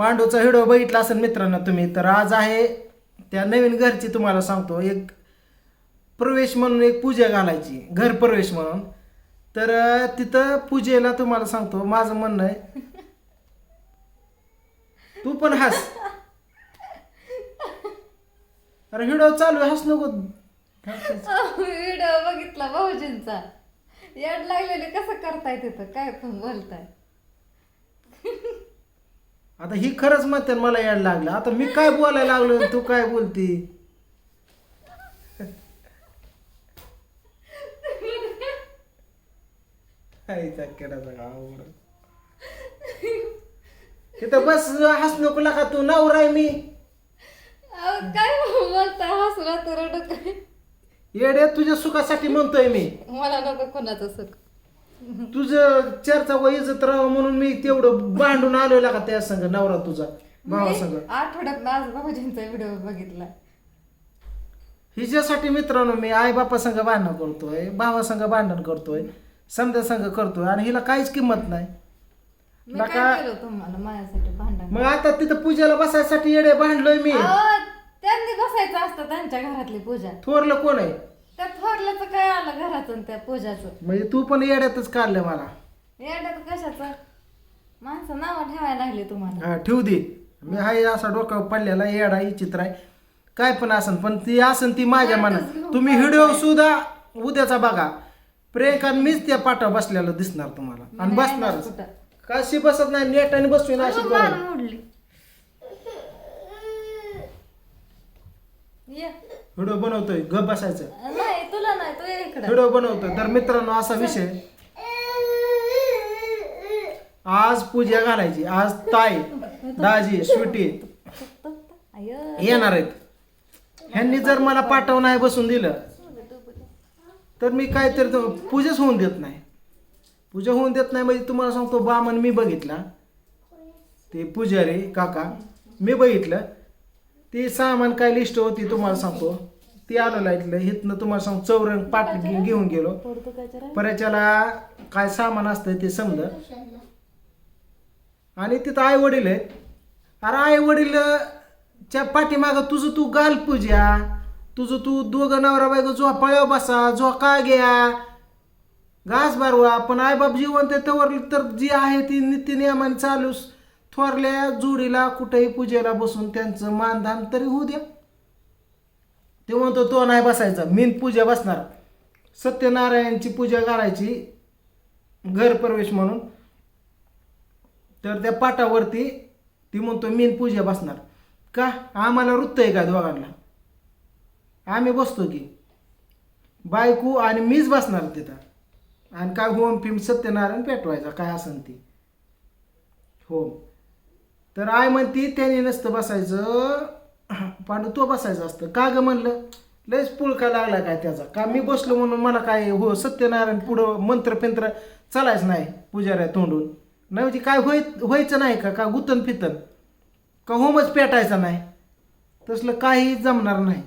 पांडूचा video बघितला असेल मित्रांनो तुम्ही तर आज आहे त्या नवीन घरची तुम्हाला सांगतो. एक प्रवेश म्हणून एक पूजा घालायची घर प्रवेश म्हणून. तर तिथं पूजेला तुम्हाला सांगतो माझं म्हणणं आहे तू पण हस. अरे व्हिडिओ चालू आहे हस नको. व्हिडिओ बघितला भाऊजींचा. याड लागलेले कसं करताय तिथं? काय पण बोलताय. आता ही खरंच म्हणते मला याड लागलं. आता मी काय बोलायला लागलो? तू काय बोलती? आईचा किडाचा गावावर. इथं बस हस नको लागा तू नवरा आहे मी. काय बोलताय हसला तर रडू काय येडे तुझ्या सुखासाठी म्हणतोय मी. मला नको कोणाचं सुख. तुझं चर्चा व इज्जत राहावं म्हणून मी तेवढं भांडून आलोय का त्या संग नवरा तुझा भावा संग. मी आठवड्यात आज भाऊजींचा व्हिडिओ बघितला. हिच्यासाठी मित्रांनो मी आई बापा संग भांडण करतोय भावा संग भांडण करतोय समजा संग करतोय आणि हिला काहीच किंमत नाही. मी नका- काय केलं तुम्हाला माझ्यासाठी भांडण? मग आता तिथं पूजेला बसायसाठी येडे भांडलोय मी. अहो, त्यांनी बसायचं असतं त्यांच्या घरातली पूजा. थोरलं कोण आहे? त्या थोरल्याचं काय आलं घराचं आणि त्या पूजाचं? म्हणजे तू पण येड्यातच काढलं मला. येड्यात कशाचं? माणसं नावं ठेवायला लागली तुम्हाला. हा ठेवू दे. मी हाय असा डोक्यावर पडलेला येडा ही चित्र आहे. काय पण असन पण ती असन ती माझ्या मनात. तुम्ही व्हिडिओ सुद्धा उद्याचा बघा. प्रियंका मीच त्या पाठा बसलेलं दिसणार तुम्हाला. आणि बसणारच. कुठं. काशी बसत नाही नेटाने बसवी अशी अहो, मान. मोडली. ये. व्हिडिओ बनवतोय गप बसायचं. तुला नाही तू ये इकडं. व्हिडिओ बनवतोय तर मित्रांनो असा विषय. आज पूजा घालायची. आज ताई दाजी स्वीटी अय येणार आहेत. ह्यांनी जर मला पाठव नाही बसून दिलं तर मी काहीतरी पूजाच होऊन देत नाही. पूजा होऊन देत नाही म्हणजे तुम्हाला सांगतो बामन मी बघितला. ते पुजारी काका मी बघितलं. ती सामान काय लिस्ट होती तुम्हाला सांगतो. ती आलेलं इथलं इथनं तुम्हाला सांगतो चौरंग पाट घेऊन गेलो. पर्याच्याला काय सामान असतं ते समजा आणि तिथं आई वडील आहेत. अरे आई वडील च्या पाठीमागं तुझं तू घाल पूजा. तुझं तू दोघं नवरा बायको झोपाळ्या बसा झोका घ्या. घास बारवा पण आईबाप जिवंत आहे तवर तर जी आहे ती नित्यनियमाने चालूस. थोरल्या जोडीला कुठेही पूजेला बसून त्यांचं मानधान तरी होऊ द्या. ते म्हणतो तो नाही बसायचा. मीन पूजा बसणार. सत्यनारायणची पूजा करायची घर प्रवेश म्हणून. तर त्या पाटावरती ती म्हणतो मीन पूजा बसणार. का? आम्हाला वृत्त आहे का दोघांना? आम्ही बसतो की. बायको आणि मीच बसणार तिथं. आणि काय होम फिम सत्यनारायण पेटवायचा काय असन ती. होम. तर आय म्हणती त्याने नसतं बसायचं. पांडू तो बसायचं असतं. का ग म्हणलं? लयच पुळका लागला काय त्याचा? का मी बसलो म्हणून मला काय हो सत्यनारायण पुढं मंत्र पिंत्र चालायचं नाही पुजाऱ्या तोंडून? नाही म्हणजे काय होय व्हायचं नाही का? का गुतन फितन? का होमच पेटायचा नाही? तसलं काही जमणार नाही.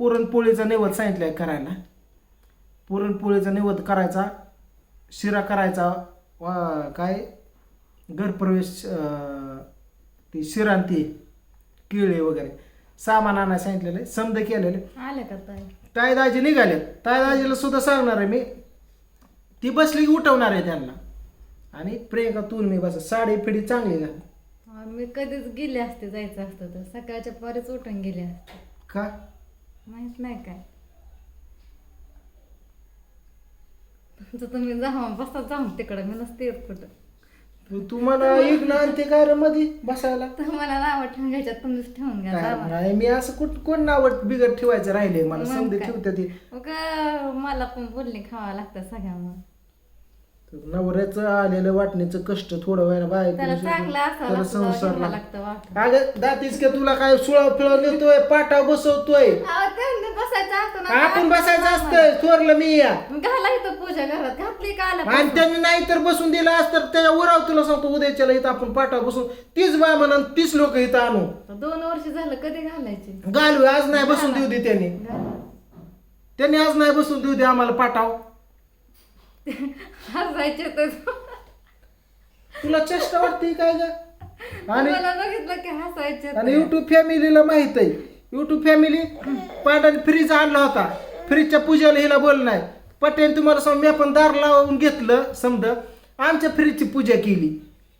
पुरणपोळीचा नैवद सांगितलं आहे करायला. पुरणपोळीचा नैवद करायचा शिरा करायचा वा काय? घरप्रवेश ती शिरांती. किळे वगैरे. सामान आणायला सांगितलेलं आहे समज केलेले. आले का ताई? ताई दाजी निघाले. ताई दाजीला सुद्धा सांगणार आहे मी. ती बसली की उठवणार आहे त्यांना. आणि प्रियंका तू मी बस. साडी पिढी चांगली घाल. मी कधीच गेले असते जायचं असतं तर. सकाळच्या परीच उठून गेले असते. का? माहीत नाही काय. तुमचं तुम्ही जाऊ बसा जाऊन तिकडं. मी नसते येत कुठं. तुम्हाला एक ना आणते काय रे मध्ये बसायला तर मला नावं ठेवायच्यात तुम्हीच ठेवून घ्या काय जावा. नाही मी असं कुठ कोण नावट बिगट ठेवायचं राहिले मला मग समजे काय? ठेवते ते उगा मला पण बोलणे खावा लागतं नवऱ्याचं आलेलं वाटणीचं कष्ट थोडं व्हायला बाहेर त्याला चांगलं असावं संसार लागतं. अगं दातीस का तुला काय सुळा फिळा नेतोय? पाटा बसवतोय. अहो, त्यांनी बसायचं असतं ना आपण बसायचं असतं. थोरलं मी या. घाला इथं पूजा घरात घातली का आलं आणि त्यांनी नाही तर बसून दिलं असतं तर त्याच्या उराव तुला सांगतो उद्याच्याला इथं आपण पाटा बसून तीच बाय म्हणा तीस लोक इथं आणू. दोन वर्ष झालं कधी घालायची? घालू आज नाही बसून देऊ दे त्यांनी. घाला. त्यांनी आज नाही बसून देऊ दे आम्हाला पाठाव हसायचे तर तुला चेष्टा वाटते काय ग? आणि मला बघितलं की हसायचे आणि युट्यूब फॅमिलीला माहीत आहे. युट्यूब फॅमिली पांढऱ्याने फ्रीज आणला होता. फ्रीजच्या पूजेला हिला बोल नाही. पटेल तुम्हाला सांग मी पण दार लावून घेतलं समज आमच्या फ्रीजची पूजा केली.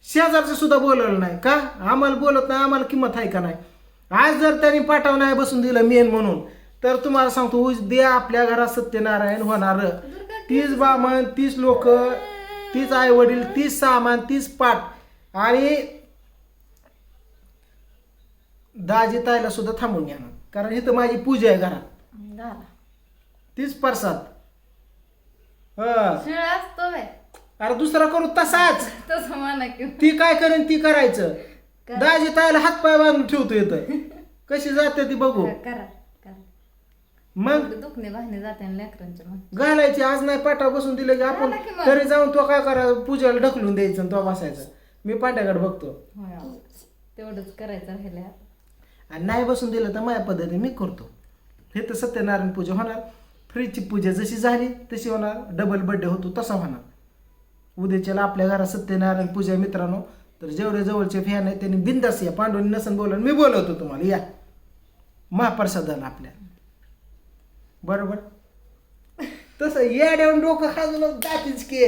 शेजारचं सुद्धा बोलवलं नाही का? आम्हाला बोलत नाही आम्हाला किंमत आहे का नाही? आज जर त्यांनी पाठव नाही बसून दिलं मेन म्हणून तर तुम्हाला सांगतो उद्या आपल्या घरात सत्यनारायण होणार. तीच बामण तीच लोक तीच आई वडील तीच सामान तीच पाठ. आणि दाजी ताईला सुद्धा थांबून घेणार कारण इथं माझी पूजा आहे घरात. झाला. तीच प्रसाद. हा. शिळ असतो बाय अरे दुसरा करू तसाच. तसं म्हणा की. ती काय करेन ती करायचं. करा. दाजी ताईला हात पाय बांधून ठेवतो इथं. कशी जाते ती बघू. करा. मग? दुखणे भांडणे जाते आणि लेकरांच्या मग घालायची आज नाही पाठा बसून दिलं की आपण झालं की मग. तरी जाऊन तो काय करा पूजाला ढकलून द्यायचं आणि तो बसायचा. मी पांड्याकडे बघतो. होय अहो. तेवढंच करायचं राहिले आणि नाही बसून दिलं तर माझ्या पद्धतीने मी करतो. हे तर सत्यनारायण पूजा होणार. फ्रीजची पूजा जशी झाली तशी होणार. डबल बर्थडे होतो तसा होणार. उद्याच्याला आपल्या घरात सत्यनारायण पूजा आहे मित्रांनो. तर जेवढे जवळचे फॅन आहेत त्यांनी बिंदास या पांडवनी नसन बोलून मी बोलवतो तुम्हाला या. महाप्रसादाला आपल्या. बरोबर? तसं येड्यावर डोकं खाजून दातीच के.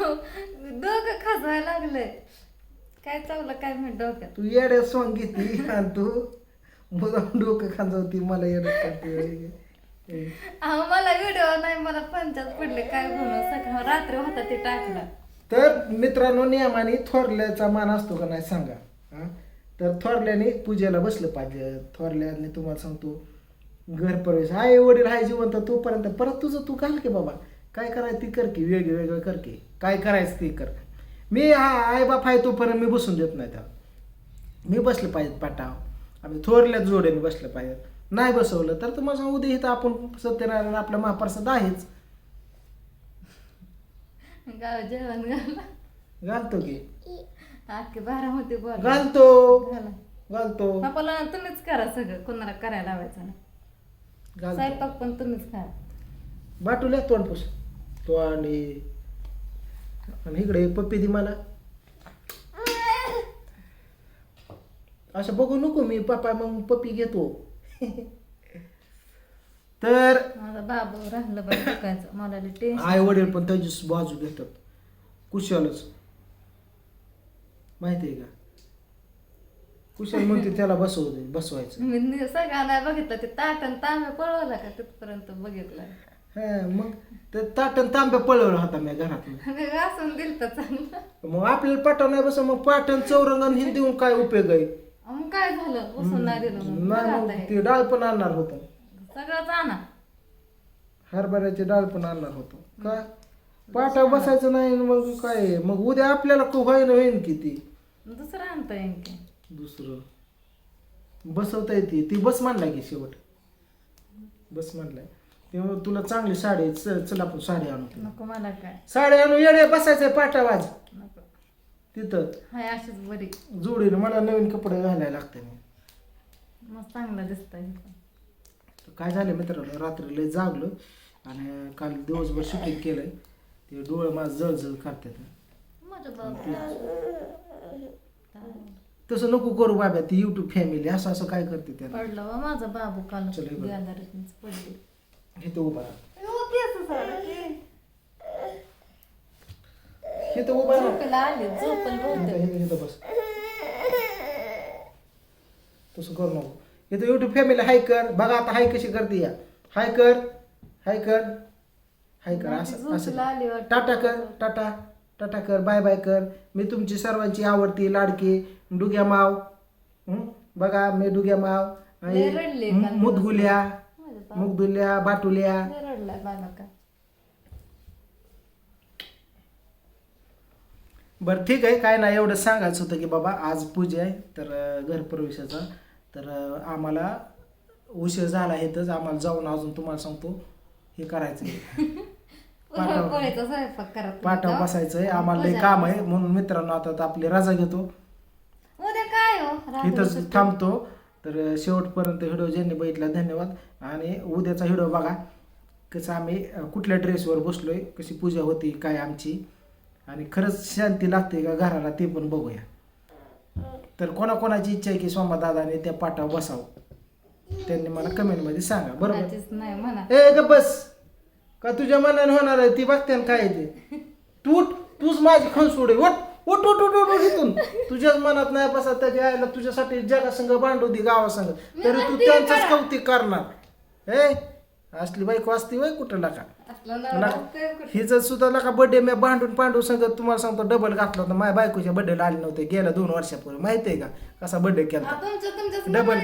डोकं खाजवायला लागलंय. काय चावलं काय माहीत डोक्यात? तू येड्या सॉंग घेते आणि तू मुदाम डोकं खाजवती मला येडं करते अहो मला व्हिडिओ नाही मला पंचायत पडले काय म्हणून सकाळ रात्री होता ते टाकला. तर मित्रांनो नियमाने थोरल्याचा मान असतो का नाही सांगा? तर थोरल्याने पूजेला बसलं पाहिजे. थोरल्याने तुम्हाला सांगतो घर प्रवेश आई वडील हाय जिवंत तोपर्यंत परत तुझं तू घाल की बाबा. काय करायचं ती कर की वेगळं वेगळं कर की. काय करायचं ते कर. मी हा आई बाप आहे तोपर्यंत मी बसून देत नाही त्याला. मी बसलं पाहिजे पाटाव आम्ही थोरल्या जोड्याने बसलं पाहिजे नाही बसवलं तर तुम्हाला सांगू उद्या इथं आपण सत्यनारायण आपला महाप्रसाद आहेच. गाव जेवण घाला. घालतो की. अख्खे बारामती बोल घालतो. घाला. घालतो. आपल्याला तुम्हीच करा सगळं. कोणाला करायला लावायचं नाही. घालतो. स्वयंपाक पण तुम्हीच करा बाटूल्या तोंडपूस तो आणि आणि इकडे पप्पी दी मला. असं बघू नको मी पप्पा मग पप्पी घेतो. तर माझा बाबू राहिलं बरं दुखायचं. मला टेन्शन आई वडील पण त्याची बाजू घेतात. कुशालच. माहिती आहे का? कुशाल म्हणते त्याला बसवू दे बसवायचं. मी नि- सगळ्यांना बघितलं ते ताट आणि तांब्या पळवला का तिथपर्यंत बघितलं. हा मग ते ताटण तांब्या पळवला होता मी घरात मी घासून दिल तर चांगलं. मग आपल्याला पाठव नाही बस मग पाटण चौरंगण हिंदी देऊन काय उपयोग आहे? मग काय झालं? नाही दिलं मग. ते डाळ पण आणणार होतं. सगळंच आणा. हरभऱ्याची डाळ पण आणणार होतो. का? पाटा बसायचं नाही आणि मग काय? मग उद्या आपल्याला खूप होईन होईन किती दुसरं आणता येईन की. दुसरं. बसवता येते. ती बस मानलाय की शेवट? बस मानलाय तेव्हा तुला चांगली साडी चल चल आपण साडी आणू तुला. नको मला काय. साडी आणू. येडे बसायचंय पाटावाज नको. तिथं. हाय अशीच बरी. जोडीनं मला नवीन कपडे घालायला लागते मस्त चांगलं दिसतंय तर काय झालं मित्रांनो? रात्री लय जागलो. आणि काल दिवसभर शूटिंग केलंय. ते डोळे माझं जळजळ करतात. माझं बाबू तसं नको करू बाबा ती युट्यूब फॅमिली असं असं काय करते त्याला? पडलं वा माझा बाबू काल चल हे बघ. गॅलरीतच पडली. इथं उभा राहा. झोपेला इथं उभा राहा. आली झोपल इथं बहुतेक इथं इथं बस. तसं करू नको. इथं युट्यूब फॅमिली हाय कर. बघा आता हाय कशी करते या. हाय कर. हाय कर. हाय कर. असं झोपेला असं आली वाटतं. टाटा कर. टाटा. टाटा कर. बाय बाय कर. मी तुमची सर्वांची आवडती लाडकी डुग्या माव. हं? बघा मी डुग्या माव मुदगुल्या मुगदुल्या बाटुल्या. बरं ठीक आहे. काय नाही एवढं सांगायचं होतं की बाबा आज पूजा आहे. तर घरप्रवेशाचा. तर आम्हाला उशीर झाला आहे तर आम्हाला जाऊन अजून तुम्हाला सांगतो. हे करायचं. पाठव. बसायचं आहे आम्हाला काम आहे. म्हणून मित्रांनो आता आपली रजा घेतो उद्या काय हो रात्री इथंच. थांबतो. तर शेवटपर्यंत व्हिडिओ ज्यांनी बघितला धन्यवाद. आणि उद्याचा व्हिडिओ बघा. कसं आम्ही कुठल्या ड्रेसवर बसलोय कशी पूजा होती काय आमची. आणि खरंच शांती लागते का घराला ते पण बघूया. तर कोणाकोणाची इच्छा आहे की सोमा दादाने त्या पाठावर बसावं? त्यांनी मला कमेंटमध्ये सांगा बरोबर? ए ग बस. का तुझ्या मनाने होणार आहे? ती बघते ना काय आहे ते. तू तूच माझी खणसोड. आहे उठ उठ उठ उठ उठ तुझ्याच मनात नाही बसत त्याच्या आईला तुझ्यासाठी जगासंग भांडू दे गावासंग. तरी तू त्यांचंच कौतिक करणार. ए असली बाईक वाचती वय कुठं लाका. हिचं सुद्धा नका बर्थडे मी भांडून पांडू सांगत तुम्हाला सांगतो डबल घातला होता. माझ्या बायकोच्या बर्थडेला आले नव्हते गेल्या दोन वर्षापूर्वी. माहिती आहे का कसा बर्थडे केला हा, काय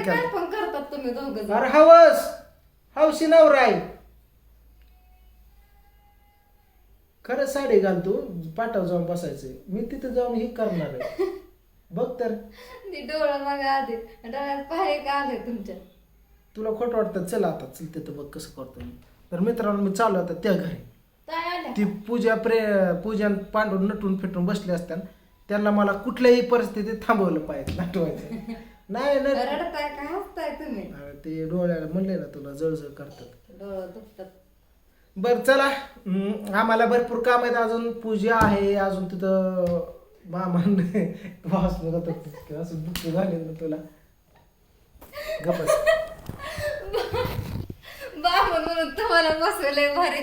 केलं. अरे हवस! हौशी नवरा खरं साडी घाल तू पाटावर जाऊन बसायचंय मी तिथे जाऊन हे करणार आहे. बघ तर. ती डोळं बघा आधी डोळ्यात पाहे का आले तुमच्या? तुला खोटं वाटतं चल आता चल तिथं बघ कसं करतो मी. तर मित्रांनो मी चालू आता त्या घरी. काय आल्या ती पूजा प्रे पूजा पांडून नटून फिटून बसले असतात. त्यांना मला कुठल्याही परिस्थितीत थांबवलं पाहिजे नटवायचं. नाही रडताय हसताय तुम्ही? अरे ते डोळ्याला म्हणले ना तुला जळजळ करतात. डोळं दुखतात. बर चला. आम्हाला भरपूर काम आहेत. अजून पूजा आहे. अजून तिथं मामान वास बघत होते. असं दुःख झाले ना तुला. गपस बामण म्हणून तुम्हाला बसवे लय भारी.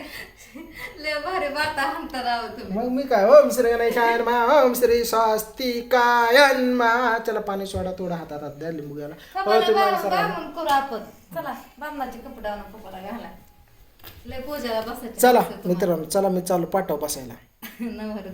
लय भारी बाता हाणता राव तुम्ही. मग मी काय? ओम श्री गणेशायन मा ओम श्री स्वास्तिकायन मा चला पाणी सोडा. थोडा हातात हात द्या लिंबू घ्यायला. बा- बामण करू आपण. चला बामणाचे कपडे आणून कपडा घाला. लय पूजाला बसायचं चला मित्रांनो चला मी चालू पाठव बसायला. नवर